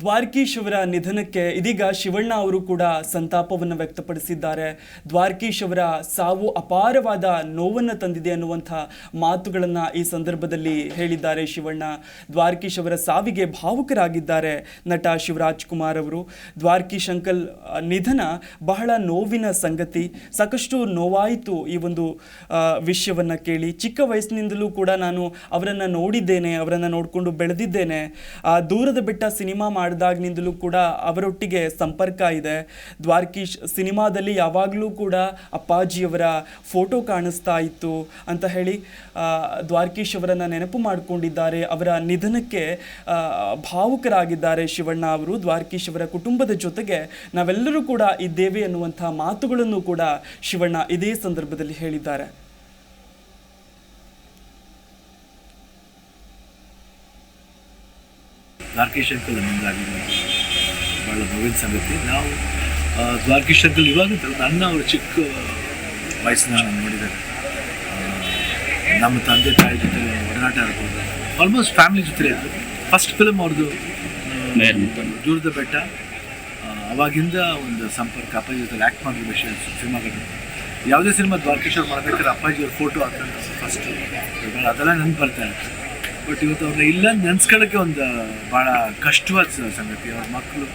ದ್ವಾರಕೀಶ್ ಅವರ ನಿಧನಕ್ಕೆ ಇದೀಗ ಶಿವಣ್ಣ ಅವರು ಕೂಡ ಸಂತಾಪವನ್ನು ವ್ಯಕ್ತಪಡಿಸಿದ್ದಾರೆ. ದ್ವಾರಕೀಶ್ ಅವರ ಸಾವು ಅಪಾರವಾದ ನೋವನ್ನು ತಂದಿದೆ ಅನ್ನುವಂಥ ಮಾತುಗಳನ್ನು ಈ ಸಂದರ್ಭದಲ್ಲಿ ಹೇಳಿದ್ದಾರೆ ಶಿವಣ್ಣ. ದ್ವಾರಕೀಶ್ ಅವರ ಸಾವಿಗೆ ಭಾವುಕರಾಗಿದ್ದಾರೆ ನಟ ಶಿವರಾಜ್ ಕುಮಾರ್ ಅವರು. ದ್ವಾರಕೀಶ್ ಅಂಕಲ್ ನಿಧನ ಬಹಳ ನೋವಿನ ಸಂಗತಿ. ಸಾಕಷ್ಟು ನೋವಾಯಿತು ಈ ಒಂದು ವಿಷಯವನ್ನು ಕೇಳಿ. ಚಿಕ್ಕ ವಯಸ್ಸಿನಿಂದಲೂ ಕೂಡ ನಾನು ಅವರನ್ನು ನೋಡಿದ್ದೇನೆ, ಅವರನ್ನು ನೋಡಿಕೊಂಡು ಬೆಳೆದಿದ್ದೇನೆ. ದೂರದ ಬೆಟ್ಟ ಸಿನಿಮಾ ಮಾಡಿದಾಗಿನಿಂದಲೂ ಕೂಡ ಅವರೊಟ್ಟಿಗೆ ಸಂಪರ್ಕ ಇದೆ. ದ್ವಾರಕೀಶ್ ಸಿನಿಮಾದಲ್ಲಿ ಯಾವಾಗಲೂ ಕೂಡ ಅಪ್ಪಾಜಿಯವರ ಫೋಟೋ ಕಾಣಿಸ್ತಾ ಇತ್ತು ಅಂತ ಹೇಳಿ ದ್ವಾರಕೀಶ್ ಅವರನ್ನು ನೆನಪು ಮಾಡಿಕೊಂಡಿದ್ದಾರೆ. ಅವರ ನಿಧನಕ್ಕೆ ಭಾವುಕರಾಗಿದ್ದಾರೆ ಶಿವಣ್ಣ ಅವರು. ದ್ವಾರಕೀಶ್ ಅವರ ಕುಟುಂಬದ ಜೊತೆಗೆ ನಾವೆಲ್ಲರೂ ಕೂಡ ಇದ್ದೇವೆ ಅನ್ನುವಂಥ ಮಾತುಗಳನ್ನು ಕೂಡ ಶಿವಣ್ಣ ಇದೇ ಸಂದರ್ಭದಲ್ಲಿ ಹೇಳಿದ್ದಾರೆ. ದ್ವಾರಕೀಶ್ ಅಂಕಲ್ ನಮಗಾಗಿದೆ ಭಾಳ ನೋವಿನ ಸಂಗತಿ. ನಾವು ಆ, ದ್ವಾರಕೀಶ್ ಅಂಕಲ್ ಇವಾಗ ನನ್ನ ಅವರು ಚಿಕ್ಕ ವಯಸ್ಸಿನ ನೋಡಿದ್ದಾರೆ. ನಮ್ಮ ತಂದೆ ತಾಯಿ ಜೊತೆ ಒಡನಾಟ ಇರ್ಬೋದು ಆಲ್ಮೋಸ್ಟ್ ಫ್ಯಾಮಿಲಿ ಜೊತೆ ಫಸ್ಟ್ ಫಿಲಮ್ ಅವ್ರದ್ದು ದೂರದ ಬೆಟ್ಟ. ಅವಾಗಿಂದ ಒಂದು ಸಂಪರ್ಕ ಅಪ್ಪಾಜಿ ಜೊತೆ ಆ್ಯಕ್ಟ್ ಮಾಡಿದ ವಿಷಯ ಸಿನಿಮಾಗಳು ಯಾವುದೇ ಸಿನಿಮಾ ದ್ವಾರಕೇಶ್ವರ್ ಮಾಡಬೇಕಾದ್ರೆ ಅಪ್ಪಾಜಿಯವ್ರ ಅಪ್ಪಾಜಿ ಅವ್ರ ಫೋಟೋ ಹಾಕೊಂಡು ಫಸ್ಟ್ ಅದೆಲ್ಲ ನೆನಪು ಬರ್ತಾ ಇರುತ್ತೆ. ಬಟ್ ಇವತ್ತು ಅವ್ರನ್ನ ಇಲ್ಲ ನೆನ್ಸ್ಕೊಳ್ಳೋಕ್ಕೆ ಒಂದು ಭಾಳ ಕಷ್ಟವಾದ ಸಂಗತಿ. ಅವ್ರ ಮಕ್ಕಳು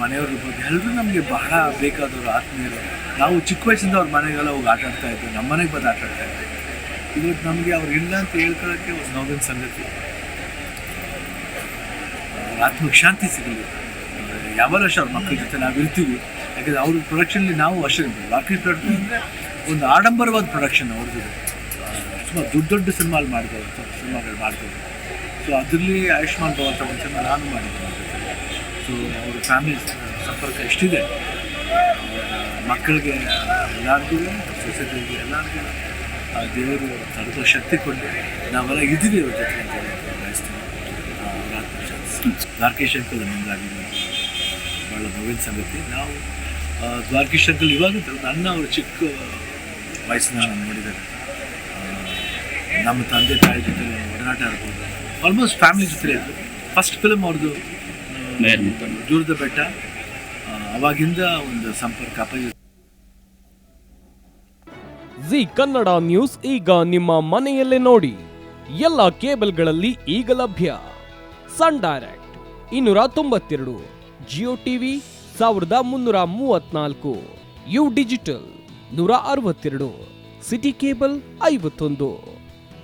ಮನೆಯವ್ರ ಬಗ್ಗೆ ಎಲ್ಲರೂ ನಮಗೆ ಬಹಳ ಬೇಕಾದವರು ಆತ್ಮೀಯರು. ನಾವು ಚಿಕ್ಕ ವಯಸ್ಸಿಂದ ಅವ್ರ ಮನೆಗೆಲ್ಲ ಹೋಗಿ ಆಟ ಆಡ್ತಾ ಇದ್ವಿ. ನಮ್ಮ ಮನೆಗೆ ಬಂದು ಆಟ ಆಡ್ತಾ ಇದ್ವಿ. ಇವತ್ತು ನಮಗೆ ಅವ್ರು ಇಲ್ಲ ಅಂತ ಹೇಳ್ಕೊಳ್ಳೋಕ್ಕೆ ಒಂದು ನೋವಿನ ಸಂಗತಿ. ಆತ್ಮಕ್ಕೆ ಶಾಂತಿ ಸಿಗಲಿ. ಯಾವಾಗ ವರ್ಷ ಅವ್ರ ಮಕ್ಕಳ ಜೊತೆ ನಾವು ಇರ್ತೀವಿ. ಯಾಕಂದರೆ ಅವ್ರ ಪ್ರೊಡಕ್ಷನಲ್ಲಿ ನಾವು ಅಷ್ಟೇ ರಾಕೆಟ್ ಪ್ರೊಡಕ್ಷನ್ ಅಂದರೆ ಒಂದು ಆಡಂಬರವಾದ ಪ್ರೊಡಕ್ಷನ್ ಅವ್ರದ್ದು ಸುಮಾರು ದೊಡ್ಡ ದೊಡ್ಡ ಸಿನಿಮಾలు ಮಾಡಿದವರು ಸಿನಿಮಾಗಳು ಮಾಡ್ತಾರೆ. ಸೊ ಅದರಲ್ಲಿ ಆಯುಷ್ಮಾನ್ ಭವ ಅಂತ ಒಂದು ಸಿನಿಮಾ ನಾನು ಮಾಡಿದ್ದೆ. ಅವ್ರ ಜೊತೆ ಸೊ ಅವ್ರ ಫ್ಯಾಮಿಲಿ ಸಂಪರ್ಕ ಎಷ್ಟಿದೆ? ಮಕ್ಕಳಿಗೆ ಎಲ್ಲರಿಗೂ ಸೊಸೈಟಿಗೆ ಎಲ್ಲರಿಗೂ ಆ ದೇವರು ತರದ ಶಕ್ತಿ ಕೊಟ್ಟು ನಾವೆಲ್ಲ ಇದ್ದೀವಿ ಅವ್ರ ಜೊತೆ ಅಂತ ಬಯಸ್ತೀನಿ ದ್ವಾರಕೀಶ್ ಅಂಕಲ್ ನಮಗಾಗಿದೆ ಭಾಳ ನೋವಿನ ಸಂಗತಿ. ನಾವು ದ್ವಾರಕೀಶ್ ಅಂಕಲ್ ಇವಾಗ ನನ್ನ ಅವರು ಚಿಕ್ಕ ವಯಸ್ಸಿನ ಆ, ನಮ್ಮ ತಂದೆ ತಾಯಿ ಜೊತೆ ಒಡನಾಟ ಇರ್ಬೋದು ಆಲ್ಮೋಸ್ಟ್ ಫ್ಯಾಮಿಲಿ ಜೊತೆ ಫಸ್ಟ್ ಫಿಲ್ಮ್ ಅವ್ರದ್ದು ಜೂರದ ದೂರದ ಬೆಟ್ಟ ಅವಾಗಿಂದ ಒಂದು ಸಂಪರ್ಕ ಜಿ ಕನ್ನಡ ನ್ಯೂಸ್ ಈಗ ನಿಮ್ಮ ಮನೆಯಲ್ಲೇ ನೋಡಿ. ಎಲ್ಲ ಕೇಬಲ್ಗಳಲ್ಲಿ ಈಗ ಲಭ್ಯ. ಸನ್ ಡೈರೆಕ್ಟ್ ಇನ್ನೂರ ತೊಂಬತ್ತೆರಡು. ಜಿಯೋ ಟಿವಿ ಸಾವಿರದ ಮುನ್ನೂರ ಮೂವತ್ನಾಲ್ಕು ಯು ಡಿಜಿಟಲ್ ನೂರ ಅರವತ್ತೆರಡು. ಸಿಟಿ ಕೇಬಲ್ ಐವತ್ತೊಂದು.